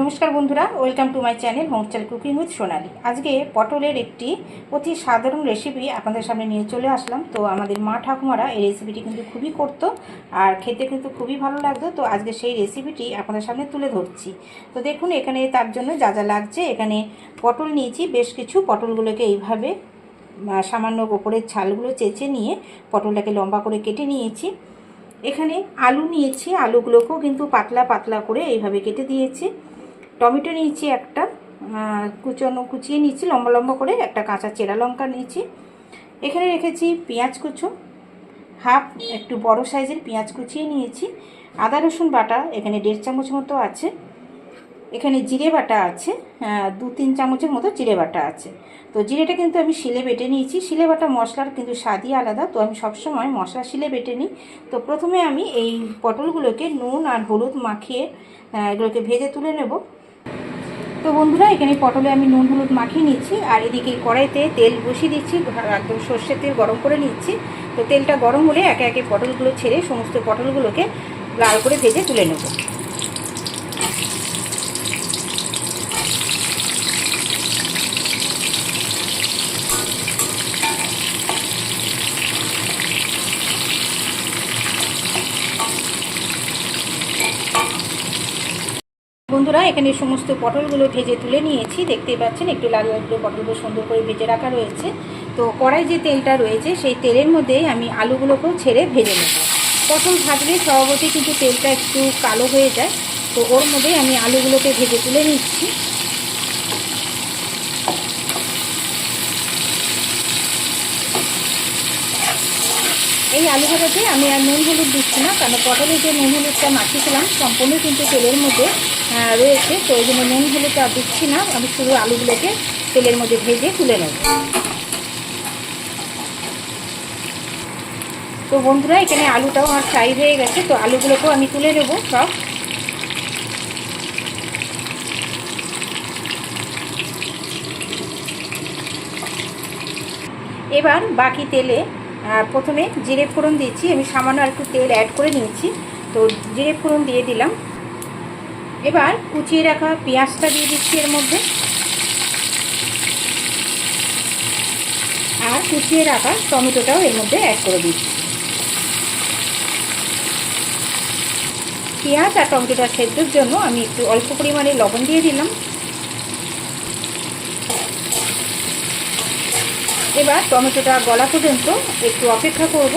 নমস্কার বন্ধুরা welcome to my channel homestyle cooking with Sonali আজকে পটলের একটি অতি সাধারণ রেসিপি আপনাদের সামনে নিয়ে চলে আসলাম। তো আমাদের মা ঠাকুমারা এই রেসিপিটি কিন্তু খুবই করতো আর খেতে কিন্তু খুবই ভালো লাগতো। তো আজকে সেই রেসিপিটি আপনাদের সামনে তুলে ধরছি। তো দেখুন, এখানে তার জন্য যা যা লাগছে, এখানে পটল নিয়েছি। বেশ কিছু পটলগুলোকে এইভাবে সামান্য ওপরের ছালগুলো চেঁচে নিয়ে পটলটাকে লম্বা করে কেটে নিয়েছি। এখানে আলু নিয়েছি। আলুগুলোকেও কিন্তু পাতলা পাতলা করে এইভাবে কেটে দিয়েছি। টমেটো নিয়েছি একটা কুচনো, কুচিয়ে নিয়েছি, লম্বা লম্বা করে একটা কাঁচা চেরা লঙ্কা নিয়েছি। এখানে রেখেছি পেঁয়াজ কুচো, হাফ একটু বড় সাইজের পেঁয়াজ কুচিয়ে নিয়েছি। আদা, রসুন বাটা এখানে দেড় চামচ মতো আছে। এখানে জিরে বাটা আছে দু তিন চামচের মতো জিরে বাটা আছে। তো জিরেটা কিন্তু আমি শিলে বেটে নিয়েছি। শিলে বাটা মশলার কিন্তু স্বাদই আলাদা, তো আমি সবসময় মশলা শিলে বেটে নিই। তো প্রথমে আমি এই পটলগুলোকে নুন আর হলুদ মাখিয়ে এগুলোকে ভেজে তুলে নেব। তো বন্ধুরা, এখানে পটলে আমি নুন, হলুদ মাখিয়ে নিচ্ছি, আর এদিকে কড়াইতে তেল বসিয়ে দিচ্ছি একদম সর্ষের তেল গরম করে নিচ্ছি। তো তেলটা গরম হলে একে একে পটলগুলো ছেড়ে সমস্ত পটলগুলোকে লাল করে ভেজে তুলে নেব। বন্ধুরা, এখানে সমস্ত পটলগুলো ভেজে তুলে নিয়েছি। দেখতেই পাচ্ছেন, একটু লাল লাল করে পটলগুলো সুন্দর করে ভেজে রাখা রয়েছে। তো কড়াই যে তেলটা রয়েছে, সেই তেলের মধ্যেই আমি আলুগুলোকেও ছেড়ে ভেজে নেব। পটল ভাজলে স্বভাবতই কিন্তু তেলটা একটু কালো হয়ে যায়। তো ওর মধ্যেই আমি আলুগুলোকে ভেজে তুলে নিচ্ছি। এই আলু ভাজাতে আমি আর নুন হলুদ দিচ্ছি না, কারণ পটলে যে নুন হলুদটা মাখিয়েছিলাম, সম্পূর্ণ কিন্তু তেলের মধ্যে রয়েছে। তো ওই জন্য নুন হলুদটা দিচ্ছি না, আমি শুধু আলুগুলোকে তেলের মধ্যে ভেজে তুলে নেব। তো বন্ধুরা, এখানে আলুটাও আমার ফ্রাই হয়ে গেছে, তো আলুগুলোকেও আমি তুলে নেব সব। এবার বাকি তেলে প্রথমে জিরে ফোড়ন দিয়েছি, আমি সামান্য আর একটু তেল অ্যাড করে নিয়েছি। তো জিরে ফোড়ন দিয়ে দিলাম। এবার কুচিয়ে রাখা পেঁয়াজটা দিয়ে দিচ্ছি এর মধ্যে। আর কুচিয়ে রাখা টমেটোটাও এর মধ্যে অ্যাড করে দিচ্ছি। পেঁয়াজ আর টমেটোটা সেদ্ধর জন্য আমি একটু অল্প পরিমাণে লবণ দিয়ে দিলাম। এবার টমেটোটা গলা পর্যন্ত একটু অপেক্ষা করব।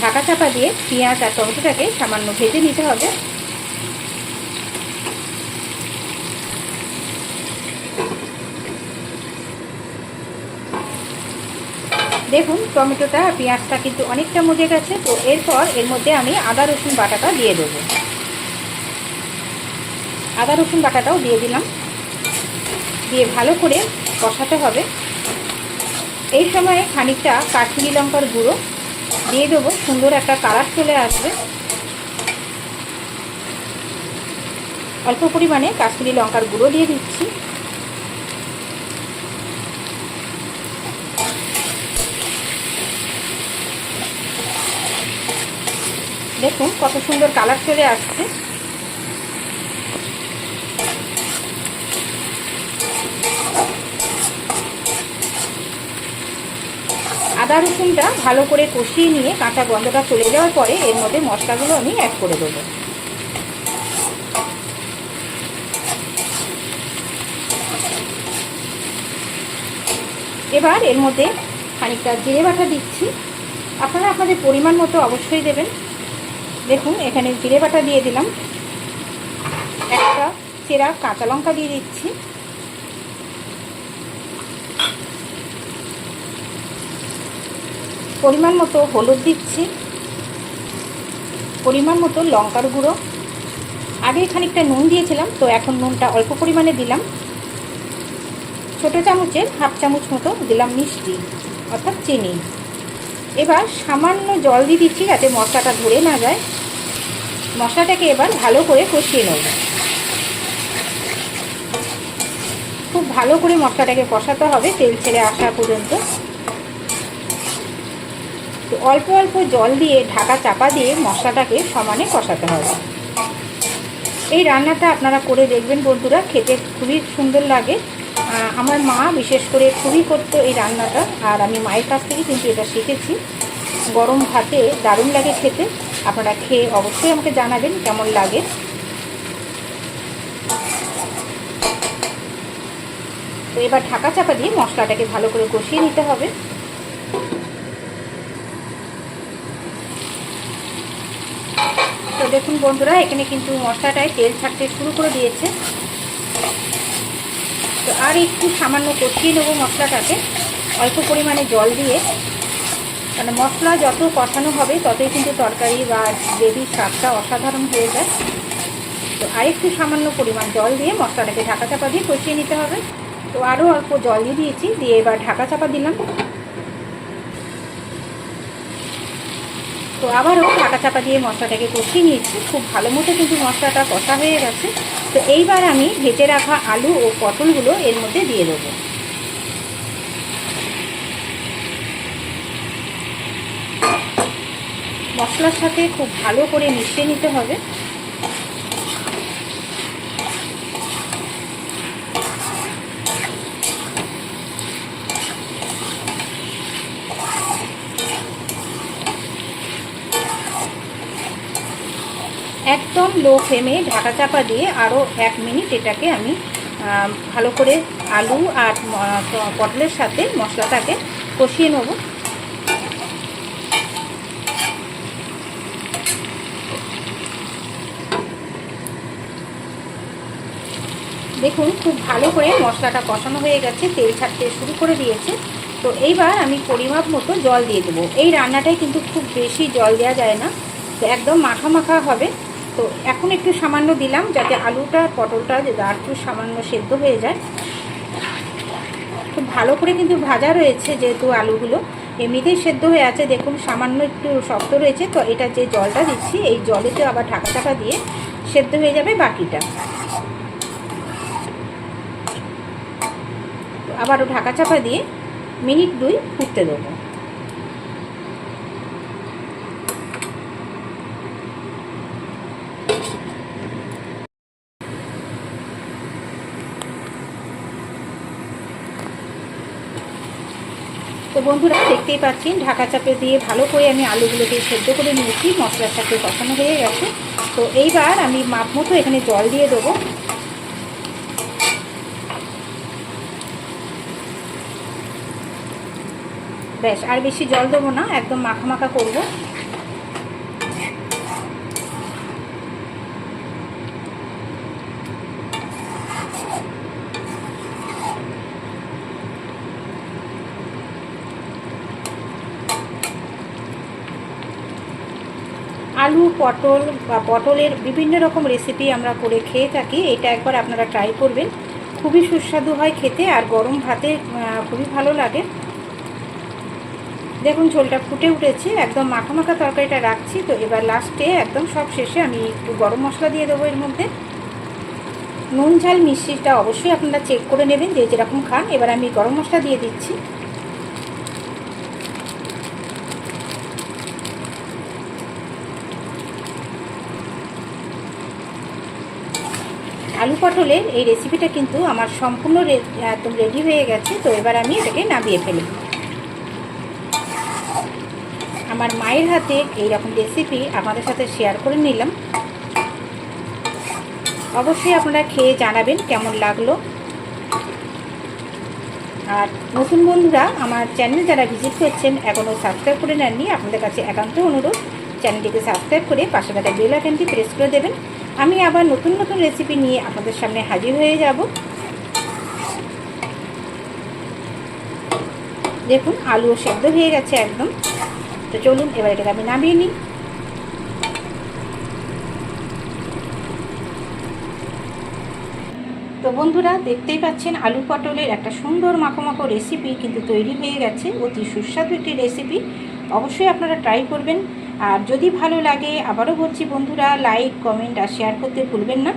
ঢাকা চাপা দিয়ে পেঁয়াজ আর টমেটোটাকে সামান্য ভেজে নিতে হবে। দেখুন, টমেটোটা পেঁয়াজটা কিন্তু অনেকটা মজে গেছে, তো এরপর এর মধ্যে আমি আদা, রসুন বাটাটা দিয়ে দেবো। আদা, রসুন বাটাটাও দিয়ে দিলাম। দিয়ে ভালো করে কষাতে হবে। এই সময়ে খানিকটা কাশ্মীরি লঙ্কার গুঁড়ো দিয়ে দেবো। সুন্দর একটা কালার চলে আসবে। অল্প পরিমাণে কাশ্মীরি লঙ্কার গুঁড়ো দিয়ে দিচ্ছি। দেখুন কত সুন্দর কালার চলে আসছে। আদা রসুনটা ভালো করে কষিয়ে নিয়ে কাঁচা গন্ধটা চলে যাওয়ার পরে এর মধ্যে মশলাগুলো আমি অ্যাড করে দেবো। এবার এর মধ্যে খানিকটা জিরে বাটা দিচ্ছি। আপনারা আপনাদের পরিমাণ মতো অবশ্যই দেবেন। দেখুন, এখানে জিরে বাটা দিয়ে দিলাম। একটা চেরা কাঁচা লঙ্কা দিয়ে দিচ্ছি। পরিমাণ মতো হলুদ দিচ্ছি, পরিমাণ মতো লঙ্কার গুঁড়ো। আগে খানিকটা নুন দিয়েছিলাম, তো এখন নুনটা অল্প পরিমাণে দিলাম। ছোটো চামচের হাফ চামচ মতো দিলাম মিষ্টি, অর্থাৎ চিনি। এবার সামান্য জল দিয়ে দিচ্ছি যাতে মশলাটা ধরে না যায়। মশলাটাকে এবার ভালো করে কষিয়ে নেব। খুব ভালো করে মশলাটাকে কষাতে হবে, তেল ছেড়ে আসা পর্যন্ত। তো অল্প অল্প জল দিয়ে ঢাকা চাপা দিয়ে মশলাটাকে সমানে কষাতে হবে। এই রান্নাটা আপনারা করে দেখবেন বন্ধুরা, খেতে খুবই সুন্দর লাগে। আমার মা বিশেষ করে খুবই করতো এই রান্নাটা, আর আমি মায়ের কাছ থেকে কিন্তু এটা শিখেছি। গরম ভাতে দারুণ লাগে খেতে। আপনারা খেয়ে অবশ্যই আমাকে জানাবেন কেমন লাগে। তো এবার ঢাকা চাপা দিয়ে মশলাটাকে ভালো করে কষিয়ে নিতে হবে। তো দেখুন বন্ধুরা, এখানে কিন্তু মশলাটায় তেল ছাড়তে শুরু করে দিয়েছে। তো আর একটু সামান্য কষিয়ে নেব মশলাটাকে, অল্প পরিমাণে জল দিয়ে। মানে মশলা যত কষানো হবে, ততই কিন্তু তরকারি বা গ্রেভির স্বাদটা অসাধারণ হয়ে যায়। তো আরেকটু সামান্য পরিমাণ জল দিয়ে মশলাটাকে ঢাকা চাপা দিয়ে কষিয়ে নিতে হবে। তো আরও অল্প জল দিয়ে দিয়েছি, দিয়ে এবার ঢাকা চাপা দিলাম। তো আবারও ঢাকা চাপা দিয়ে মশলাটাকে কষিয়ে নিয়েছি। খুব ভালো মতো কিন্তু মশলাটা কষা হয়ে গেছে। তো এইবার আমি ভেজে রাখা আলু ও পটলগুলো এর মধ্যে দিয়ে দেবো। মশলার সাথে খুব ভালো করে মিশিয়ে নিতে হবে। একদম লো ফ্লেমে ঢাকা চাপা দিয়ে আরও এক মিনিট এটাকে আমি ভালো করে আলু আর পটলের সাথে মশলাটাকে কষিয়ে নেব। দেখুন, খুব ভালো করে মশলাটা কষানো হয়ে গেছে, তেল ছাড়তে শুরু করে দিয়েছে। তো এইবার আমি পরিমাপ মতো জল দিয়ে দেবো। এই রান্নাটায় কিন্তু খুব বেশি জল দেওয়া যায় না। তো একদম মাখা মাখা হবে। তো এখন একটু সামান্য দিলাম যাতে আলুটা, পটলটা আর একটু সামান্য সেদ্ধ হয়ে যায়। খুব ভালো করে কিন্তু ভাজা রয়েছে যেহেতু আলুগুলো। এমনিতেই সেদ্ধ হয়ে আছে, দেখুন সামান্য একটু শক্ত রয়েছে, তো এটা যে জলটা দিচ্ছি, এই জলেতে আবার ঢাকা চাপা দিয়ে সেদ্ধ হয়ে যাবে বাকিটা। তো আবারও ঢাকা চাপা দিয়ে মিনিট দুই ফুটতে দেবো। তো বন্ধুরা, দেখতেই পাচ্ছেন, ঢাকা চাপে দিয়ে ভালো করে আমি আলুগুলোকে সেদ্ধ করে নিয়েছি। মশলার সাথে কষানো হয়ে গেছে। তো এইবার আমি মাপ মতো এখানে জল দিয়ে দেবো। ব্যাস, আর বেশি জল দেবো না, একদম মাখা মাখা করব। আলু, পটল বা পটলের বিভিন্ন রকম রেসিপি আমরা করে খেয়ে থাকি। এটা একবার আপনারা ট্রাই করবেন। খুবই সুস্বাদু হয় খেতে আর গরম ভাতে খুবই ভালো লাগে। দেখুন, ঝোলটা ফুটে উঠেছে। একদম মাখা মাখা তরকারিটা রাখছি। তো এবার লাস্টে একদম সব শেষে আমি একটু গরম মশলা দিয়ে দেবো এর মধ্যে। নুন, ঝাল, মিষ্টিটা অবশ্যই আপনারা চেক করে নেবেন যে যেরকম খান। এবার আমি গরম মশলা দিয়ে দিচ্ছি। আলু পটলের এই রেসিপিটা কিন্তু আমার সম্পূর্ণ একদম রেডি হয়ে গেছে, তো এবার আমি এটাকে নামিয়ে ফেলি। আমার মায়ের হাতে এই রকম রেসিপি আপনাদের সাথে শেয়ার করে নিলাম। অবশ্যই আপনারা খেয়ে জানাবেন কেমন লাগল। আর নতুন বন্ধুরা, আমার চ্যানেল যারা ভিজিট করছেন এখনও সাবস্ক্রাইব করে নেননি, আপনাদের কাছে একান্ত অনুরোধ চ্যানেলটিকে সাবস্ক্রাইব করে পাশে থাকা বেল আইকনটি প্রেস করে দেবেন। আমি আবার নতুন নতুন রেসিপি নিয়ে আপনাদের সামনে হাজির হয়ে যাব। দেখুন, আলুও সেদ্ধ হয়ে গেছে একদম। তো চলুন, এবার এটাকে আমি নামিয়ে নিই। তো বন্ধুরা, দেখতেই পাচ্ছেন, আলু পটলের একটা সুন্দর মাখো মাখো রেসিপি কিন্তু তৈরি হয়ে গেছে। অতি সুস্বাদু একটি রেসিপি অবশ্যই আপনারা ট্রাই করবেন। আর যদি ভালো লাগে, আবারও বলছি বন্ধুরা লাইক কমেন্ট আর শেয়ার করতে ভুলবেন না।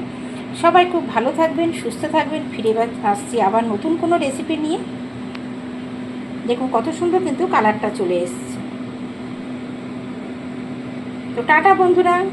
সবাই খুব ভালো থাকবেন, সুস্থ থাকবেন, ফিরে আসছি আবার নতুন কোনো রেসিপি নিয়ে। দেখুন কত সুন্দর কিন্তু কালারটা চলে এসছে। তো টাটা বন্ধুরা।